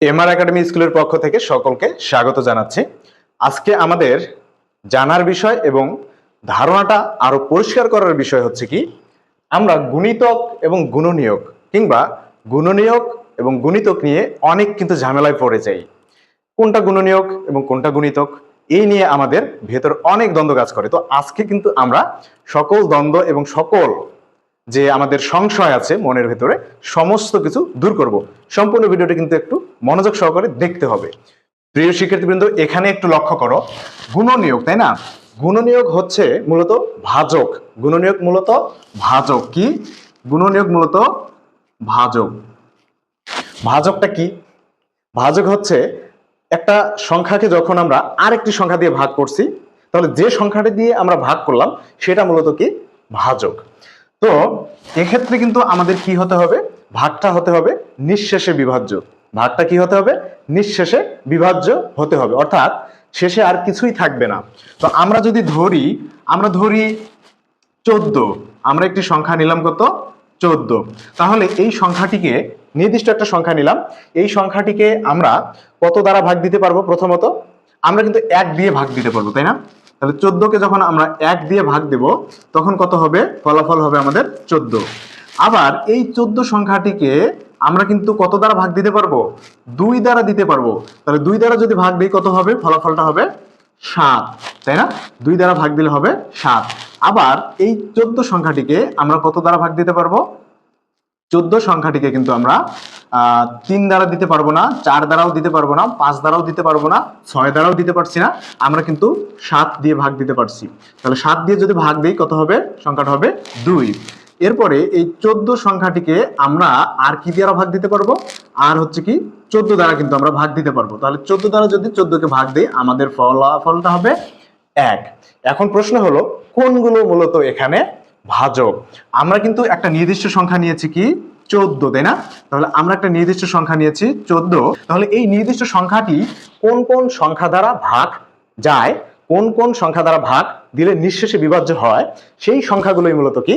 MR academy স্কুলের পক্ষ থেকে সকলকে স্বাগত জানাচ্ছি। আজকে আমাদের জানার বিষয় এবং ধারণাটা আরও পরিষ্কার করার বিষয় হচ্ছে কি, আমরা গুণিতক এবং গুণনীয়ক কিংবা গুণনীয়ক এবং গুণিতক নিয়ে অনেক কিন্তু ঝামেলায় পড়ে যাই। কোনটা গুণনীয়ক এবং কোনটা গুণিতক, এই নিয়ে আমাদের ভেতর অনেক দ্বন্দ্ব কাজ করে। তো আজকে কিন্তু আমরা সকল দ্বন্দ্ব এবং সকল যে আমাদের সংশয় আছে মনের ভেতরে, সমস্ত কিছু দূর করব। সম্পূর্ণ ভিডিওটি কিন্তু একটু মনোযোগ সহকারে দেখতে হবে। প্রিয় শিক্ষার্থীবৃন্দ, এখানে একটু লক্ষ্য করো। গুণনিয়োগ, তাই না? গুণনিয়োগ হচ্ছে মূলত ভাজক। গুণনিয়োগ মূলত ভাজক কি? গুণনিয়োগ মূলত ভাজক। ভাজকটা কি? ভাজক হচ্ছে একটা সংখ্যাকে যখন আমরা আরেকটি সংখ্যা দিয়ে ভাগ করছি, তাহলে যে সংখ্যাটি দিয়ে আমরা ভাগ করলাম, সেটা মূলত কি? ভাজক। তো এক্ষেত্রে কিন্তু আমাদের কি হতে হবে? ভাগটা হতে হবে নিঃশেষে বিভাজ্য। ভাগটা কি হতে হবে? নিঃশেষে বিভাজ্য হতে হবে। অর্থাৎ শেষে আর কিছুই থাকবে না। তো আমরা যদি ধরি, আমরা ধরি চোদ্দ। আমরা একটি সংখ্যা নিলাম কত? চোদ্দ। তাহলে এই সংখ্যাটিকে, নির্দিষ্ট একটা সংখ্যা নিলাম। এই সংখ্যাটিকে আমরা কত দ্বারা ভাগ দিতে পারব প্রথমত? আমরা কিন্তু এক দিয়ে ভাগ দিতে পারব, তাই না? তাহলে চোদ্দকে যখন আমরা এক দিয়ে ভাগ দেব, তখন কত হবে? ফলাফল হবে আমাদের চোদ্দ। আবার এই চোদ্দ সংখ্যাটিকে আমরা কিন্তু কত দ্বারা ভাগ দিতে পারব? দুই দ্বারা দিতে পারব। তাহলে দুই দ্বারা যদি ভাগ দিই, কত হবে? ফলাফলটা হবে সাত, তাই না? দুই দ্বারা ভাগ দিলে হবে সাত। আবার এই চোদ্দ সংখ্যাটিকে আমরা কত দ্বারা ভাগ দিতে পারব? চোদ্দ সংখ্যাটিকে কিন্তু আমরা তিন দ্বারা দিতে পারব না, চার দ্বারাও দিতে পারব না, পাঁচ দ্বারাও দিতে পারব না, ছয় দ্বারাও দিতে পারছি না, আমরা কিন্তু সাত দিয়ে ভাগ দিতে পারছি। তাহলে সাত দিয়ে যদি ভাগ দিই, কত হবে? সংখ্যাটা হবে দুই। এরপরে এই চোদ্দ সংখ্যাটিকে আমরা আর কি দ্বারা ভাগ দিতে পারব? আর হচ্ছে কি, চোদ্দ দ্বারা কিন্তু আমরা ভাগ দিতে পারব। তাহলে চোদ্দ দ্বারা যদি চোদ্দকে ভাগ দিই, আমাদের ফলাফলটা হবে এক। এখন প্রশ্ন হলো, কোনগুলো মূলত এখানে ভাজক? আমরা কিন্তু একটা নির্দিষ্ট সংখ্যা নিয়েছি কি? চোদ্দ, তাই না? তাহলে আমরা একটা নির্দিষ্ট সংখ্যা নিয়েছি, চোদ্দ। তাহলে এই নির্দিষ্ট সংখ্যাটি কোন কোন সংখ্যা দ্বারা ভাগ যায়, কোন কোন সংখ্যা দ্বারা ভাগ দিলে নিঃশেষে বিভাজ্য হয়, সেই সংখ্যাগুলোই মূলত কি?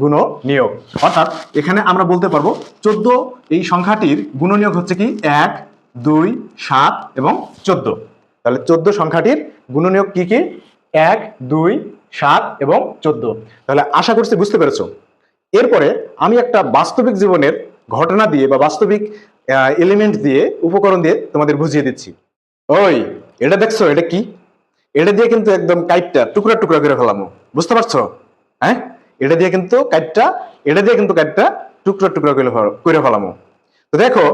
গুণ নিয়োগ অর্থাৎ এখানে আমরা বলতে পারব, চোদ্দ, এই সংখ্যাটির গুণনীয়ক হচ্ছে কি? এক, দুই, সাত এবং চোদ্দ। তাহলে চোদ্দ সংখ্যাটির গুণ নিয়োগ কি কি? এক, দুই, সাত এবং চোদ্দ। তাহলে আশা করছি বুঝতে পেরেছ। এরপরে আমি একটা বাস্তবিক জীবনের ঘটনা দিয়ে বা বাস্তবিক এলিমেন্ট দিয়ে, উপকরণ দিয়ে তোমাদের বুঝিয়ে দিচ্ছি। ওই, এটা দেখছ, এটা কি? এটা দিয়ে কিন্তু একদম কাইটটা টুকরা টুকরা করে ফেলামো বুঝতে পারছ? হ্যাঁ? এটা দিয়ে কিন্তু কাইটটা, এটা দিয়ে কিন্তু কাইটটা টুকরা টুকরা করে করে ফেলামো তো দেখো,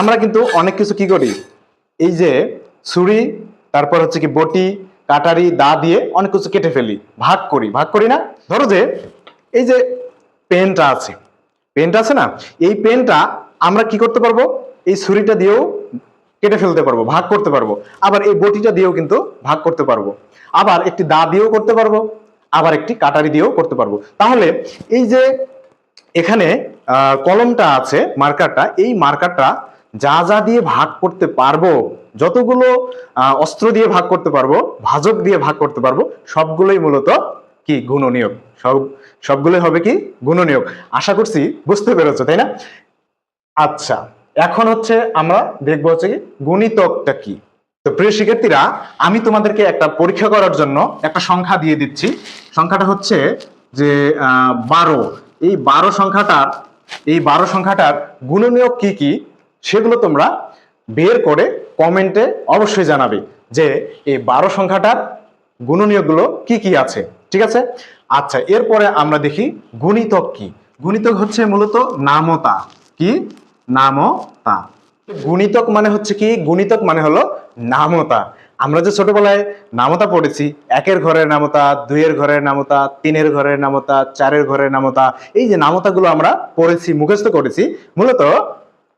আমরা কিন্তু অনেক কিছু কি করি? এই যে ছুরি, তারপর হচ্ছে কি বটি, কাটারি, দা দিয়ে অনেক কিছু কেটে ফেলি, ভাগ করি। ভাগ করি না? ধরো যে, এই যে পেনটা আছে। পেনটা আছে না? এই পেনটা আমরা কি করতে পারব? এই ছুরিটা দিয়েও কেটে ফেলতে পারব, ভাগ করতে পারব। আবার এই বটিটা দিয়েও কিন্তু ভাগ করতে পারব। আবার একটি দা দিয়েও করতে পারব, আবার একটি কাটারি দিয়েও করতে পারব। তাহলে এই যে এখানে কলমটা আছে, মার্কারটা, এই মার্কারটা যা যা দিয়ে ভাগ করতে পারব, যতগুলো অস্ত্র দিয়ে ভাগ করতে পারব, ভাজক দিয়ে ভাগ করতে পারব, সবগুলোই মূলত কি? গুণনীয়ক। সব সবগুলোই হবে কি গুণনীয়ক। আশা করছি বুঝতে পেরেছ, তাই না? আচ্ছা এখন হচ্ছে আমরা দেখব হচ্ছে কি গুণিতকটা কি। তো প্রিয় শিক্ষার্থীরা, আমি তোমাদেরকে একটা পরীক্ষা করার জন্য একটা সংখ্যা দিয়ে দিচ্ছি। সংখ্যাটা হচ্ছে যে বারো। এই বারো সংখ্যাটার, এই বারো সংখ্যাটার গুণনীয়ক কি কি সেগুলো তোমরা বের করে কমেন্টে অবশ্যই জানাবে যে, এই বারো সংখ্যাটার গুণনীয়কগুলো কি কি আছে? ঠিক আছে? আচ্ছা এরপরে আমরা দেখি গুণিতক কি? গুণিতক হচ্ছে মূলত নামতা। কি? নামতা। গুণিতক মানে হচ্ছে কি? গুণিতক মানে হলো নামতা। আমরা যে ছোটবেলায় নামতা পড়েছি, একের ঘরের নামতা, দুইয়ের ঘরের নামতা, তিনের ঘরের নামতা, চারের ঘরের নামতা, এই যে নামতাগুলো আমরা পড়েছি, মুখস্থ করেছি, মূলত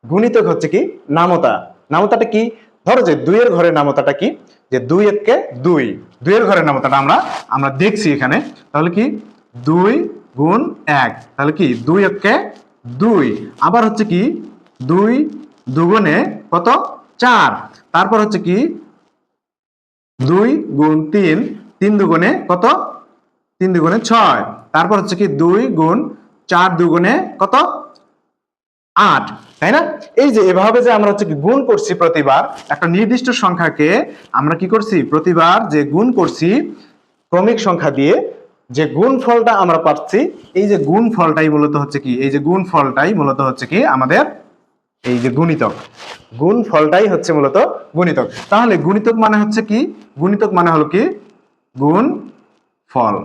গুণিতক হচ্ছে কি? নামতা। নামতাটা কি? ধরো যে দুইয়ের ঘরের নামতাটা কি? যে দুই এককে দুই। দুইয়ের ঘরের নামতাটা আমরা আমরা দেখছি এখানে। তাহলে কি? দুই গুণ এক। তাহলে কি? দুই এককে দুই। আবার হচ্ছে কি? দুই দুগুণে কত? চার। তারপর হচ্ছে কি? দুই গুণ তিন। তিন দুগুণে কত? তিন দুগুণে ছয়। তারপর হচ্ছে কি? দুই গুণ চার দুগুণে কত? আট, তাই না? এই যে এভাবে যে আমরা হচ্ছে গুণ করছি প্রতিবার, একটা নির্দিষ্ট সংখ্যাকে আমরা কি করছি? প্রতিবার যে গুণ করছি, ক্রমিক সংখ্যা দিয়ে যে গুণ ফলটা আমরা পাচ্ছি, এই যে গুণ ফলটাই মূলত হচ্ছে কি? এই যে গুণ ফলটাই মূলত হচ্ছে কি আমাদের এই যে গুণিতক। গুণ ফলটাই হচ্ছে মূলত গুণিতক। তাহলে গুণিতক মানে হচ্ছে কি? গুণিতক মানে হলো কি? গুণ ফল।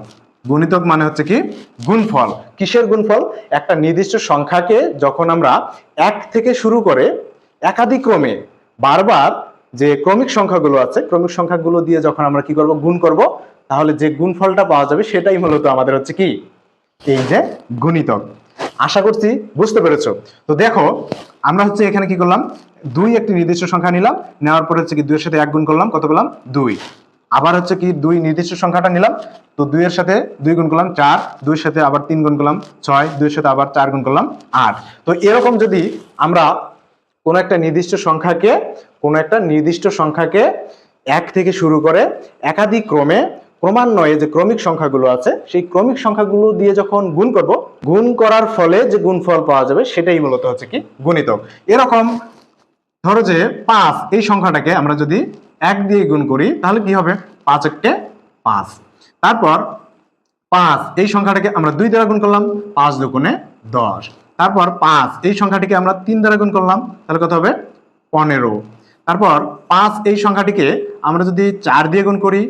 গুণিতক মানে হচ্ছে কি? গুণফল। কিসের গুণফল? একটা নির্দিষ্ট সংখ্যাকে যখন আমরা এক থেকে শুরু করে একাধিক ক্রমে বারবার যে ক্রমিক সংখ্যাগুলো আছে, ক্রমিক সংখ্যাগুলো দিয়ে যখন আমরা কি করব? গুণ করব, তাহলে যে গুণফলটা পাওয়া যাবে সেটাই মূলত আমাদের হচ্ছে কি? এই যে গুণিতক। আশা করছি বুঝতে পেরেছ। তো দেখো, আমরা হচ্ছে এখানে কি করলাম? দুই একটি নির্দিষ্ট সংখ্যা নিলাম, নেওয়ার পরে হচ্ছে কি দুইয়ের সাথে এক গুণ করলাম, কত করলাম দুই। আবার হচ্ছে কি দুই নির্দিষ্ট সংখ্যাটা নিলাম। তো দুইয়ের সাথে দুই গুণ করলাম চার, দুইয়ের সাথে আবার তিন গুণ করলাম ছয়, দুইয়ের সাথে আবার চার গুণ করলাম আট। তো এরকম যদি আমরা কোনো একটা নির্দিষ্ট সংখ্যাকে, কোনো একটা নির্দিষ্ট সংখ্যাকে এক থেকে শুরু করে একাধিক ক্রমে ক্রমান্বয়ে যে ক্রমিক সংখ্যাগুলো আছে, সেই ক্রমিক সংখ্যাগুলো দিয়ে যখন গুণ করব, গুণ করার ফলে যে গুণফল পাওয়া যাবে সেটাই মূলত হচ্ছে কি গুণিতক। এরকম ধরো যে পাঁচ, এই সংখ্যাটাকে আমরা যদি এক দিয়ে গুণ করি, তাহলে কি হবে? পাঁচ একটে পাঁচ। তারপর পাঁচ, এই সংখ্যাটাকে আমরা দুই দ্বারা গুণ করলাম, পাঁচ দুগুণে দশ। তারপর পাঁচ, এই সংখ্যাটিকে আমরা তিন দ্বারা গুণ করলাম, তাহলে কত হবে? পনেরো। তারপর পাঁচ, এই সংখ্যাটিকে আমরা যদি চার দিয়ে গুণ করি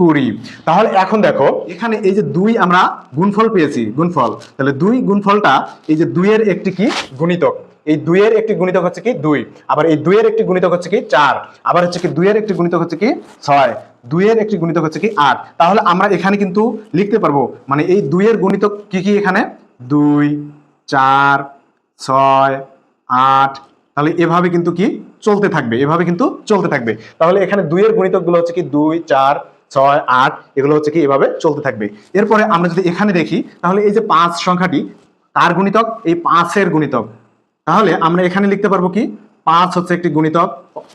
কুড়ি। তাহলে এখন দেখো, এখানে এই যে দুই আমরা গুণফল পেয়েছি, গুণফল। তাহলে দুই গুণফলটা এই যে দুইয়ের একটি কি? গুণিতক। এই দুইয়ের একটি গুণিতক হচ্ছে কি? দুই। আবার এই দুইয়ের একটি গুণিতক হচ্ছে কি? চার। আবার হচ্ছে কি, দুইয়ের একটি গুণিতক হচ্ছে কি? ছয়। দুইয়ের একটি গুণিতক হচ্ছে কি? আট। তাহলে আমরা এখানে কিন্তু লিখতে পারব মানে এই দুইয়ের গুণিতক কি কি এখানে? দুই, চার, ছয়, আট। তাহলে এভাবে কিন্তু কি? চলতে থাকবে, এভাবে কিন্তু চলতে থাকবে। তাহলে এখানে দুইয়ের গুণিতকগুলো হচ্ছে কি? দুই, চার ছয়, আট, এগুলো হচ্ছে কি এভাবে চলতে থাকবে। এরপরে আমরা যদি এখানে দেখি, তাহলে এই যে পাঁচ সংখ্যাটি কার গুণিতক, এই পাঁচের গুণিতক। তাহলে আমরা এখানে লিখতে পারব কি, পাঁচ হচ্ছে একটি গুণিতক,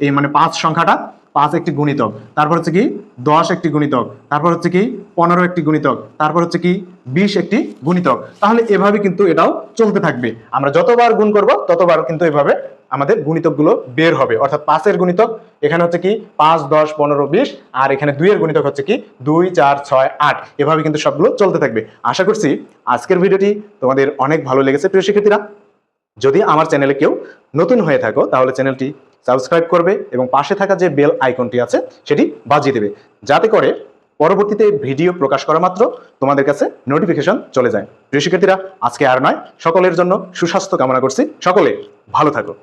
এই মানে পাঁচ সংখ্যাটা, পাঁচ একটি গুণিতক। তারপর হচ্ছে কি, দশ একটি গুণিতক। তারপর হচ্ছে কি, পনেরো একটি গুণিতক। তারপর হচ্ছে কি, বিশ একটি গুণিতক। তাহলে এভাবে কিন্তু এটাও চলতে থাকবে। আমরা যতবার গুণ করব, ততবার কিন্তু এভাবে আমাদের গুণিতকগুলো বের হবে। অর্থাৎ পাঁচের গুণিতক, এখানে হচ্ছে কি পাঁচ, দশ, পনেরো, বিশ, আর এখানে দুইয়ের গুণিতক হচ্ছে কি দুই, চার, ছয়, আট। এভাবে কিন্তু সবগুলো চলতে থাকবে। আশা করছি আজকের ভিডিওটি তোমাদের অনেক ভালো লেগেছে, প্রিয় শিক্ষার্থীরা। যদি আমার চ্যানেলে কেউ নতুন হয়ে থাকো, তাহলে চ্যানেলটি সাবস্ক্রাইব করবে এবং পাশে থাকা যে বেল আইকনটি আছে, সেটি বাজিয়ে দেবে। যাতে করে পরবর্তীতে ভিডিও প্রকাশ করা মাত্র তোমাদের কাছে নোটিফিকেশন চলে যায়। প্রিয় শিক্ষার্থীরা, আজকে আর নয়, সকলের জন্য সুস্বাস্থ্য কামনা করছি। সকলে ভালো থাকো।